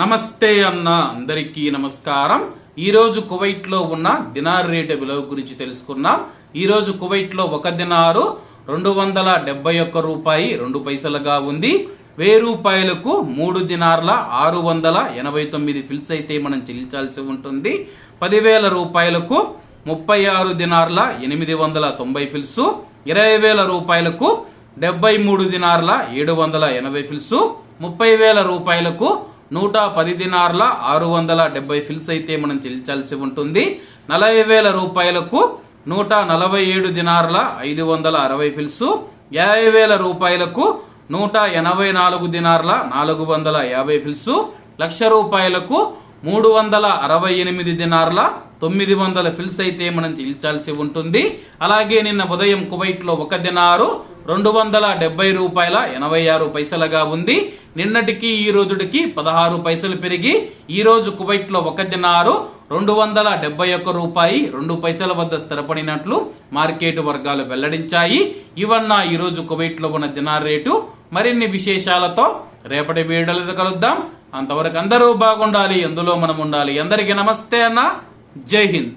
నమస్తే అన్న అందరికీ నమస్కారం. ఈరోజు కువైట్లో కువైట్లో ఉన్న దినార్ రేటు విలువ గురించి తెలుసుకున్నాం ఈరోజు కువైట్లో కువైట్లో ఒక దినారు రెండు వందల డెబ్బై ఒక్క రూపాయి రెండు పైసలుగా ఉంది. వెయ్యి రూపాయలకు మూడు దినార్ల ఆరు వందల ఎనభై తొమ్మిది ఫిల్స్ అయితే మనం చెల్లించాల్సి ఉంటుంది. పదివేల రూపాయలకు ముప్పై ఆరు దినార్ల ఎనిమిది వందల తొంభై ఫిల్స్ ఇరవై వేల రూపాయలకు డెబ్బై మూడు దినార్ల ఏడు వందల ఎనభై ఫిల్స్ ముప్పై వేల రూపాయలకు నూట పది దినార్ల ఆరు వందల డెబ్బై ఫిల్స్ అయితే మనం చెల్లించాల్సి ఉంటుంది. నలభై వేల రూపాయలకు నూట నలభై ఏడు దినార్ల ఐదు వందల అరవై ఫిల్స్. యాభై వేల రూపాయలకు నూట ఎనభై నాలుగు దినార్ల నాలుగు వందల యాభై ఫిల్స్. లక్ష రూపాయలకు మూడు వందల అరవై ఎనిమిది దినార్ల తొమ్మిది వందల ఫిల్స్ అయితే మనం చెల్లించాల్సి ఉంటుంది. అలాగే నిన్న ఉదయం కువైట్లో ఒక దినారు రెండు వందల డెబ్బై రూపాయల ఎనభై ఆరు పైసలుగా ఉంది. నిన్నటికి ఈ రోజుటికి పదహారు పైసలు పెరిగి ఈ రోజు కువైట్లో ఒక దినారు రెండు వందల డెబ్బై ఒక్క రూపాయి రెండు పైసల వద్ద స్థిరపడినట్లు మార్కెట్ వర్గాలు వెల్లడించాయి. ఇవన్న ఈ రోజు కువైట్లో ఉన్న దినార్ రేటు. మరిన్ని విశేషాలతో రేపటి వీడియోలో కలుద్దాం. అంతవరకు అందరూ బాగుండాలి. ఎందులో మనం ఉండాలి. అందరికీ నమస్తే అన్న. జై హింద్.